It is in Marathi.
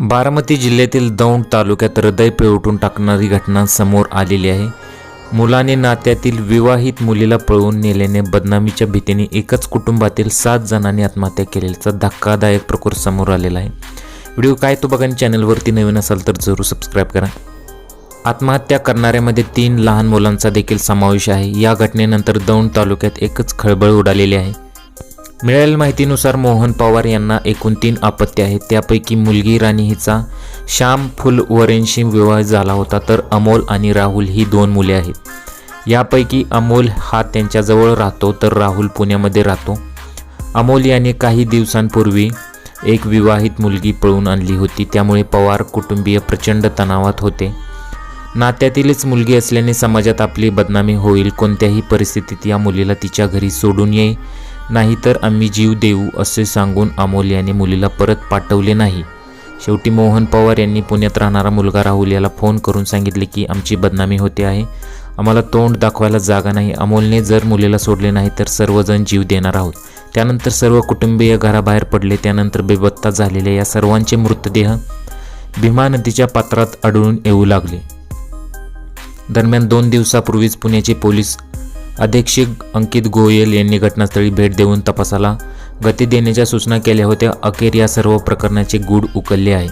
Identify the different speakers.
Speaker 1: बारामती जिल्ह्यातील दौंड तालुक्यात हृदय पिळवटून टाकणारी घटना समोर आलेली आहे. मुलाने नात्यातील विवाहित मुलीला पळवून नेल्याने बदनामीच्या भीतीने एकच कुटुंबातील सात जणांनी आत्महत्या केल्याचा धक्कादायक प्रकार समोर आलेला आहे. व्हिडिओ काय तो बघा चॅनलवरती नवीन असाल तर जरूर सबस्क्राईब करा. आत्महत्या करणाऱ्यामध्ये तीन लहान मुलांचा देखील समावेश आहे. या घटनेनंतर दौंड तालुक्यात एकच खळबळ उडालेली आहे. मिळालेल्या माहितीनुसार मोहन पवार यांना एकूण तीन अपत्य आहेत. त्यापैकी मुलगी राणी हिचा श्याम फुलवरेंशी विवाह झाला होता तर अमोल आणि राहुल ही दोन मुले आहेत. यापैकी अमोल हा त्यांच्याजवळ राहतो तर राहुल पुण्यामध्ये राहतो. अमोल याने काही दिवसांपूर्वी एक विवाहित मुलगी पळून आणली होती. त्यामुळे पवार कुटुंबीय प्रचंड तणावात होते. नात्यातीलच मुलगी असल्याने समाजात आपली बदनामी होईल. कोणत्याही परिस्थितीत या मुलीला तिच्या घरी सोडून येईल नाहीतर आम्ही जीव देऊ असे सांगून अमोल याने मुलीला परत पाठवले नाही. शेवटी मोहन पवार यांनी पुण्यात राहणारा मुलगा राहुल याला फोन करून सांगितले की आमची बदनामी होते आहे. आम्हाला तोंड दाखवायला जागा नाही. अमोलने जर मुलीला सोडले नाही तर सर्वजण जीव देणार आहोत. त्यानंतर सर्व कुटुंबीय घराबाहेर पडले. त्यानंतर बेबत्ता झालेल्या या सर्वांचे मृतदेह भीमा नदीच्या पात्रात आढळून येऊ लागले. दरम्यान दोन दिवसापूर्वीच पुण्याचे पोलीस अधीक्षक अंकित गोयल यांनी घटनास्थळी भेट देऊन तपासाला गती देण्याच्या सूचना केल्या होत्या. अखेर या सर्व प्रकरणाचे गूढ उकलले आहे.